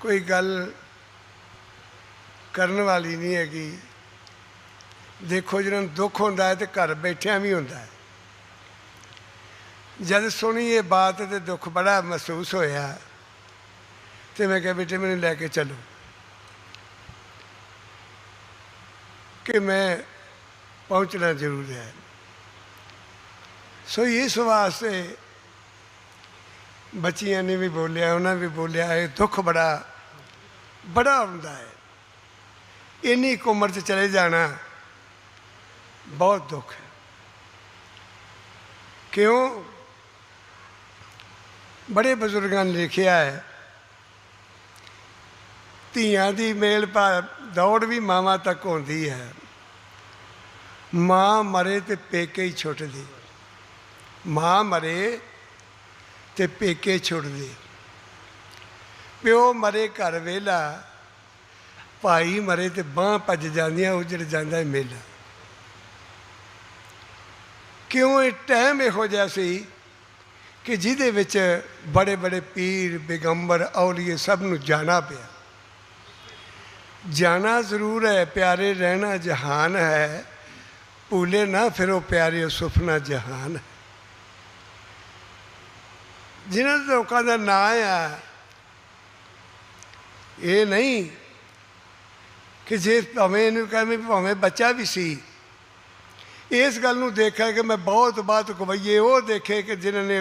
ਕੋਈ ਗੱਲ ਕਰਨ ਵਾਲੀ ਨਹੀਂ ਹੈਗੀ। ਦੇਖੋ ਜਿਹਨਾਂ ਨੂੰ ਦੁੱਖ ਹੁੰਦਾ ਹੈ ਤੇ ਘਰ ਬੈਠਿਆਂ ਵੀ ਹੁੰਦਾ ਹੈ। ਜਦ ਸੁਣੀ ਇਹ ਬਾਤ ਤੇ ਦੁੱਖ ਬੜਾ ਮਹਿਸੂਸ ਹੋਇਆ, ਤੇ ਮੈਂ ਕਿਹਾ ਬੇਟੇ ਮੈਨੂੰ ਲੈ ਕੇ ਚੱਲੋ। ਕਿ ਮੈਂ ਪਹੁੰਚਣਾ ਜ਼ਰੂਰ ਹੈ। ਸੋ ਇਸ ਵਾਸਤੇ ਬੱਚੀਆਂ ਨੇ ਵੀ ਬੋਲਿਆ, ਉਹਨਾਂ ਵੀ ਬੋਲਿਆ, ਇਹ ਦੁੱਖ ਬੜਾ ਬੜਾ ਹੁੰਦਾ ਹੈ। ਇੰਨੀ ਕੁ ਉਮਰ 'ਚ ਚਲੇ ਜਾਣਾ ਬਹੁਤ ਦੁੱਖ ਹੈ। ਕਿਉਂ? ਬੜੇ ਬਜ਼ੁਰਗਾਂ ਨੇ ਲਿਖਿਆ ਹੈ, ਧੀਆਂ ਦੀ ਮੇਲ ਪਾ, ਦੌੜ ਵੀ ਮਾਵਾਂ ਤੱਕ ਹੁੰਦੀ ਹੈ। ਮਾਂ ਮਰੇ ਤੇ ਪੇਕੇ ਹੀ ਛੁੱਟਦੀ। ਮਾਂ ਮਰੇ ਤੇ ਪੇਕੇ ਛੁੱਟਦੇ। ਪਿਓ ਮਰੇ ਘਰ ਵੇਲਾ ਭਾਈ ਮਰੇ ਤੇ ਬਾਹ ਭੱਜ ਜਾਂਦੀਆਂ, ਉਜੜ ਜਾਂਦਾ ਮੇਲਾ। ਕਿਉਂ ਇਹ ਟਾਈਮ ਇਹੋ ਜਿਹਾ ਸੀ ਕਿ ਜਿਹਦੇ ਵਿੱਚ ਬੜੇ ਬੜੇ ਪੀਰ ਬਿਗੰਬਰ ਔਲੀਏ ਸਭ ਨੂੰ ਜਾਣਾ ਪਿਆ। ਜਾਣਾ ਜ਼ਰੂਰ ਹੈ, ਪਿਆਰੇ ਰਹਿਣਾ ਜਹਾਨ ਹੈ, ਭੂਲੇ ਨਾ ਫਿਰ ਉਹ ਪਿਆਰੇ ਸੁਪਨਾ ਜਹਾਨ। ਹੈ ਜਿਨ੍ਹਾਂ ਲੋਕਾਂ ਦਾ ਨਾਂ ਆ, ਇਹ ਨਹੀਂ ਕਿ ਜੇ ਭਾਵੇਂ ਇਹਨੂੰ ਕਹਵੇਂ ਭਾਵੇਂ ਬੱਚਾ ਵੀ ਸੀ, ਇਸ ਗੱਲ ਨੂੰ ਦੇਖਿਆ ਕਿ ਮੈਂ ਬਹੁਤ ਬਾਤ ਕਵਈਏ ਉਹ ਦੇਖੇ ਕਿ ਜਿਨ੍ਹਾਂ ਨੇ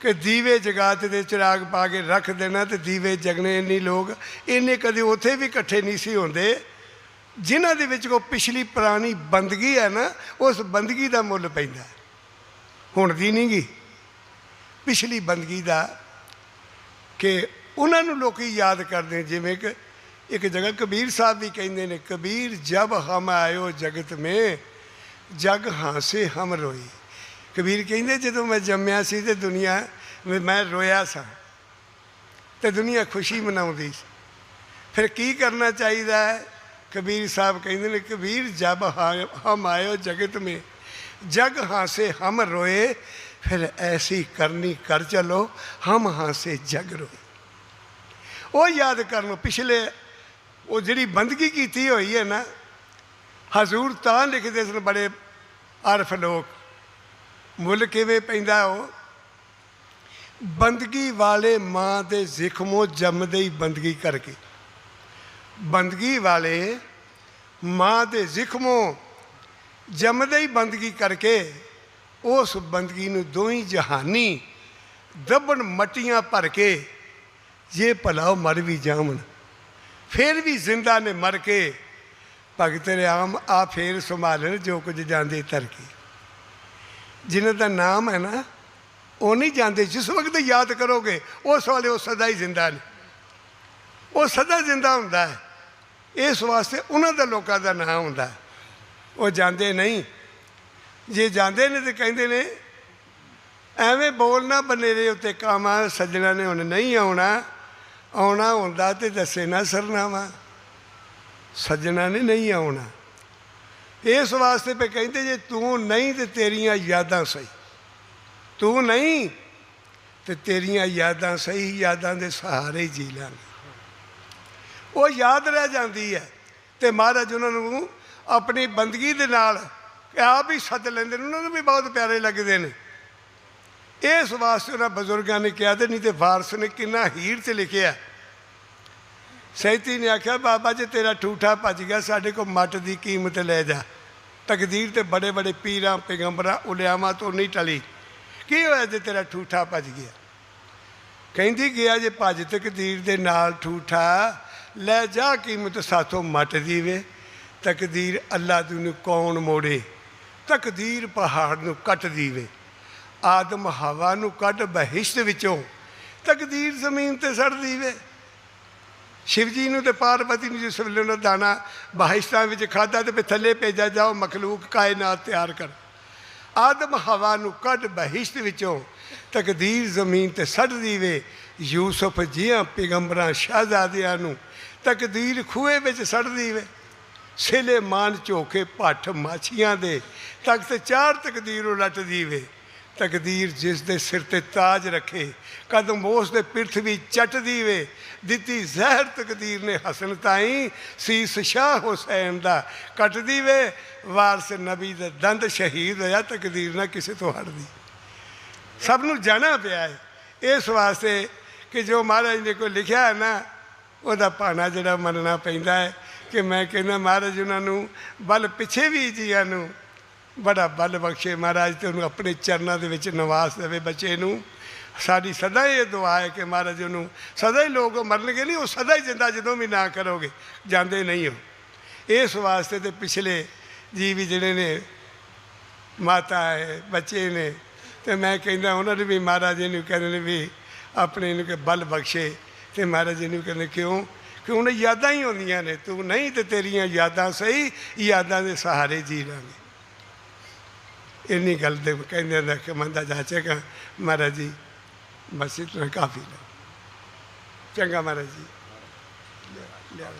ਕਿ ਦੀਵੇ ਜਗਾਤ ਦੇ ਚਿਰਾਗ ਪਾ ਕੇ ਰੱਖ ਦੇਣਾ ਤੇ ਦੀਵੇ ਜਗਣੇ ਇੰਨੀ ਲੋਕ ਇੰਨੇ ਕਦੇ ਉੱਥੇ ਵੀ ਇਕੱਠੇ ਨਹੀਂ ਸੀ ਹੁੰਦੇ। ਜਿਨ੍ਹਾਂ ਦੇ ਵਿੱਚ ਕੋ ਪਿਛਲੀ ਪੁਰਾਣੀ ਬੰਦਗੀ ਹੈ ਨਾ, ਉਸ ਬੰਦਗੀ ਦਾ ਮੁੱਲ ਪੈਂਦਾ। ਹੁਣ ਦੀ ਨਹੀਂ ਗੀ ਪਿਛਲੀ ਬੰਦਗੀ ਦਾ ਕਿ ਉਹਨਾਂ ਨੂੰ ਲੋਕੀ ਯਾਦ ਕਰਦੇ ਜਿਵੇਂ ਕਿ ਇੱਕ ਜਗ੍ਹਾ ਕਬੀਰ ਸਾਹਿਬ ਵੀ ਕਹਿੰਦੇ ਨੇ, ਕਬੀਰ, ਜਬ ਹਮ ਆਇਓ ਜਗਤ ਮੇ, ਜਗ ਹਾਸੇ ਹਮ ਰੋਈ। ਕਬੀਰ ਕਹਿੰਦੇ, ਜਦੋਂ ਮੈਂ ਜੰਮਿਆ ਸੀ ਤੇ ਦੁਨੀਆ ਮੈਂ ਰੋਇਆ ਸਾਂ ਤੇ ਦੁਨੀਆ ਖੁਸ਼ੀ ਮਨਾਉਂਦੀ ਸੀ। ਫਿਰ ਕੀ ਕਰਨਾ ਚਾਹੀਦਾ ਹੈ? ਕਬੀਰ ਸਾਹਿਬ ਕਹਿੰਦੇ ਨੇ, ਕਬੀਰ, ਜਬ ਹਾਂ- ਹਮ ਆਇਓ ਜਗਤ ਮੇ, ਜਗ ਹਾਸੇ ਹਮ ਰੋਏ ਫਿਰ ਐਸੀ ਕਰਨੀ ਕਰ ਚਲੋ ਹਮ ਹਾਸੇ ਜਗ ਰੋਏ ਉਹ ਯਾਦ ਕਰਨ ਪਿਛਲੇ ਉਹ ਜਿਹੜੀ ਬੰਦਗੀ ਕੀਤੀ ਹੋਈ ਹੈ ਨਾ ਹਜ਼ੂਰ ਤਾਂ ਲਿਖਦੇ ਸਨ ਬੜੇ ਅਰਫ ਲੋਕ ਮੁੱਲ ਕਿਵੇਂ ਪੈਂਦਾ ਉਹ ਬੰਦਗੀ ਵਾਲੇ ਮਾਂ ਦੇ ਜ਼ਿਖਮੋਂ ਜੰਮਦੇ ਹੀ ਬੰਦਗੀ ਕਰਕੇ ਬੰਦਗੀ ਵਾਲੇ ਮਾਂ ਦੇ ਜ਼ਿਖਮੋਂ ਜੰਮਦੇ ਹੀ ਬੰਦਗੀ ਕਰਕੇ ਉਸ ਬੰਦਗੀ ਨੂੰ ਦੋਹੀਂ ਜਹਾਨੀ ਦੱਬਣ ਮਟੀਆਂ ਭਰ ਕੇ ਜੇ ਭਲਾ ਮਰ ਵੀ ਜਾਵਣ। ਫਿਰ ਵੀ ਜ਼ਿੰਦਾ ਨੇ ਮਰ ਕੇ ਭਗਤ ਰਾਮ, ਆ ਫੇਰ ਸੰਭਾਲਣ ਜੋ ਕੁਝ ਜਾਂਦੇ ਤਰ ਕੇ ਜਿਨ੍ਹਾਂ ਦਾ ਨਾਮ ਹੈ ਨਾ, ਉਹ ਨਹੀਂ ਜਾਂਦੇ। ਜਿਸ ਵਕਤ ਯਾਦ ਕਰੋਗੇ, ਉਸ ਵਾਲੇ ਉਹ ਸਦਾ ਹੀ ਜ਼ਿੰਦਾ ਨੇ। ਉਹ ਸਦਾ ਜ਼ਿੰਦਾ ਹੁੰਦਾ ਹੈ। ਇਸ ਵਾਸਤੇ ਉਹਨਾਂ ਦਾ ਲੋਕਾਂ ਦਾ ਨਾਮ ਹੁੰਦਾ ਉਹ ਜਾਂਦੇ ਨਹੀਂ। ਜੇ ਜਾਂਦੇ ਨੇ ਤੇ ਕਹਿੰਦੇ ਨੇ, ਐਵੇਂ ਬੋਲਣਾ ਬਨੇਰੇ ਉੱਤੇ ਕਾਮਾ ਸੱਜਣਾ ਨੇ ਹੁਣ ਨਹੀਂ ਆਉਣਾ ਆਉਣਾ ਹੁੰਦਾ ਤੇ ਦੱਸੇ ਨਾ ਸਰਨਾਵਾ। ਸੱਜਣਾ ਨੇ ਨਹੀਂ ਆਉਣਾ। ਇਸ ਵਾਸਤੇ ਪੇ ਕਹਿੰਦੇ ਜੇ ਤੂੰ ਨਹੀਂ ਤੇ ਤੇਰੀਆਂ ਯਾਦਾਂ ਸਹੀ। ਤੂੰ ਨਹੀਂ ਤੇ ਤੇਰੀਆਂ ਯਾਦਾਂ ਸਹੀ, ਯਾਦਾਂ ਦੇ ਸਹਾਰੇ ਹੀ ਜੀ ਲਾਂਗੇ ਉਹ ਯਾਦ ਰਹਿ ਜਾਂਦੀ ਹੈ ਤੇ ਮਹਾਰਾਜ ਉਹਨਾਂ ਨੂੰ ਆਪਣੀ ਬੰਦਗੀ ਦੇ ਨਾਲ ਆਪ ਹੀ ਸੱਦ ਲੈਂਦੇ ਨੇ, ਉਹਨਾਂ ਨੂੰ ਵੀ ਬਹੁਤ ਪਿਆਰੇ ਲੱਗਦੇ ਨੇ। ਇਸ ਵਾਸਤੇ ਉਹਨਾਂ ਬਜ਼ੁਰਗਾਂ ਨੇ ਕਿਹਾ ਤੇ ਨਹੀਂ ਤੇ ਵਾਰਸ ਨੇ ਕਿੰਨਾ ਹੀਰ ਤੇ ਲਿਖਿਆ। ਸੈਤੀ ਨੇ ਆਖਿਆ, ਬਾਬਾ ਜੇ, ਤੇਰਾ ਠੂਠਾ ਭੱਜ ਗਿਆ, ਸਾਡੇ ਕੋਲ ਮੱਟ ਦੀ ਕੀਮਤ ਲੈ ਜਾ। ਤਕਦੀਰ ਤੇ ਬੜੇ ਬੜੇ ਪੀਰਾਂ, ਪੈਗੰਬਰਾਂ, ਉਲਿਆਵਾਂ ਤੋਂ ਨਹੀਂ ਟਲੀ। ਕੀ ਹੋਇਆ ਜੇ ਤੇਰਾ ਠੂਠਾ ਭੱਜ ਗਿਆ? ਕਹਿੰਦੀ, ਗਿਆ ਜੇ ਭੱਜ ਤਕਦੀਰ ਦੇ ਨਾਲ ਠੂਠਾ, ਲੈ ਜਾ ਕੀਮਤ ਸਾਥੋਂ ਮੱਟ ਦੀ ਵੇ। ਤਕਦੀਰ ਅੱਲਾ ਦੀ ਨੂੰ ਕੌਣ ਮੋੜੇ? ਤਕਦੀਰ ਪਹਾੜ ਨੂੰ ਕੱਟ ਦੀਵੇ, ਆਦਮ ਹਵਾ ਨੂੰ ਕੱਢ ਬਹਿਸ਼ਤ ਵਿੱਚੋਂ, ਤਕਦੀਰ ਜ਼ਮੀਨ ਤੇ ਸੜ ਦੀਵੇ। ਸ਼ਿਵ ਜੀ ਨੂੰ ਤੇ ਪਾਰਵਤੀ ਨੂੰ ਜਿਸ ਵੇਲੇ ਉਹਨਾਂ ਦਾਣਾ ਬਹਿਸ਼ਤਾਂ ਵਿੱਚ ਖਾਦਾ ਤੇ ਫਿਰ ਥੱਲੇ ਭੇਜਿਆ, ਜਾਓ ਮਖਲੂਕ ਕਾਇਨਾਤ ਤਿਆਰ ਕਰ। ਆਦਮ ਹਵਾ ਨੂੰ ਕੱਢ ਬਹਿਸ਼ਤ ਵਿੱਚੋਂ, ਤਕਦੀਰ ਜ਼ਮੀਨ ਤੇ ਸੜ ਦੀਵੇ। ਯੂਸਫ ਜੀਆਂ ਪੈਗੰਬਰਾਂ, ਸ਼ਹਿਜ਼ਾਦਿਆਂ ਨੂੰ ਤਕਦੀਰ ਖੂਏ ਵਿੱਚ ਸੜ ਦੀਵੇ। ਸੇਲੇ ਮਾਨ ਝੋਕੇ ਭੱਠ ਮਾਛੀਆਂ ਦੇ। ਤਖਤ ਚਾਰ ਤਕਦੀਰ ਉਲਟ ਦੀਵੇ। ਤਕਦੀਰ ਜਿਸ ਦੇ ਸਿਰ ਤੇ ਤਾਜ ਰੱਖੇ, ਕਦਮ ਉਸ ਦੇ ਪਿਰਥ ਵੀ ਚੱਟਦੀ ਵੇ ਦਿੱਤੀ ਜ਼ਹਿਰ ਤਕਦੀਰ ਨੇ ਹਸਨ ਤਾਈ, ਸੀਸ ਸ਼ਾਹ ਹੁਸੈਨ ਦਾ ਕੱਟਦੀ ਵੇ ਵਾਰਸ ਨਬੀ ਦਾ ਦੰਦ ਸ਼ਹੀਦ ਹੋਇਆ, ਤਕਦੀਰ ਨਾ ਕਿਸੇ ਤੋਂ ਹਟਦੀ। ਸਭ ਨੂੰ ਜਾਣਾ ਪਿਆ ਹੈ ਇਸ ਵਾਸਤੇ ਕਿ ਜੋ ਮਹਾਰਾਜ ਨੇ ਕੋਈ ਲਿਖਿਆ ਹੈ ਨਾ, ਉਹਦਾ ਭਾਣਾ ਜਿਹੜਾ ਮੰਨਣਾ ਪੈਂਦਾ ਹੈ ਕਿ ਮੈਂ ਕਹਿੰਦਾ ਮਹਾਰਾਜ ਉਹਨਾਂ ਨੂੰ, ਬਲ ਪਿੱਛੇ ਵੀ ਜੀਆਂ ਨੂੰ, ਬੜਾ ਬਲ ਬਖਸ਼ੇ ਮਹਾਰਾਜ ਤੇ ਉਹਨੂੰ ਆਪਣੇ ਚਰਨਾਂ ਦੇ ਵਿੱਚ ਨਿਵਾਸ ਦੇਵੇ ਬੱਚੇ ਨੂੰ। ਸਾਡੀ ਸਦਾ ਹੀ ਇਹ ਦੁਆ ਹੈ ਕਿ ਮਹਾਰਾਜ ਉਹਨੂੰ, ਸਦਾ ਹੀ ਲੋਕ ਮਰਨਗੇ ਨਹੀਂ, ਉਹ ਸਦਾ ਹੀ ਜਿੰਦਾ ਜਦੋਂ ਵੀ ਨਾ ਕਰੋਗੇ, ਜਾਂਦੇ ਨਹੀਂ ਹੋ ਇਸ ਵਾਸਤੇ ਤੇ ਪਿਛਲੇ ਜੀ ਵੀ ਜਿਹੜੇ ਨੇ, ਮਾਤਾ ਹੈ, ਬੱਚੇ ਨੇ, ਤੇ ਮੈਂ ਕਹਿੰਦਾ ਉਹਨਾਂ ਨੇ ਵੀ ਮਹਾਰਾਜ ਜੀ ਨੂੰ ਕਹਿੰਦੇ ਨੇ ਵੀ ਆਪਣੇ ਨੂੰ ਕਿ ਬਲ ਬਖਸ਼ੇ, ਤੇ ਮਹਾਰਾਜ ਜੀ ਨੂੰ ਕਹਿੰਦੇ ਕਿਉਂ? ਕਿ ਹੁਣ ਯਾਦਾਂ ਹੀ ਹੁੰਦੀਆਂ ਨੇ, ਤੂੰ ਨਹੀਂ ਤੇ ਤੇਰੀਆਂ ਯਾਦਾਂ ਸਹੀ, ਯਾਦਾਂ ਦੇ ਸਹਾਰੇ ਜੀ ਲਾਂਗੇ। ਇੰਨੀ ਗੱਲ ਦੇ ਕਹਿੰਦੇ ਨੇ ਕਿ ਮੰਦਾ ਜਾਚੇਗਾ ਮਹਾਰਾਜ ਜੀ ਬਸ ਇਤਨਾ ਕਾਫੀ ਹੈ ਚੰਗਾ ਮਹਾਰਾਜ ਜੀ। ਲਿਆ- ਲਿਆ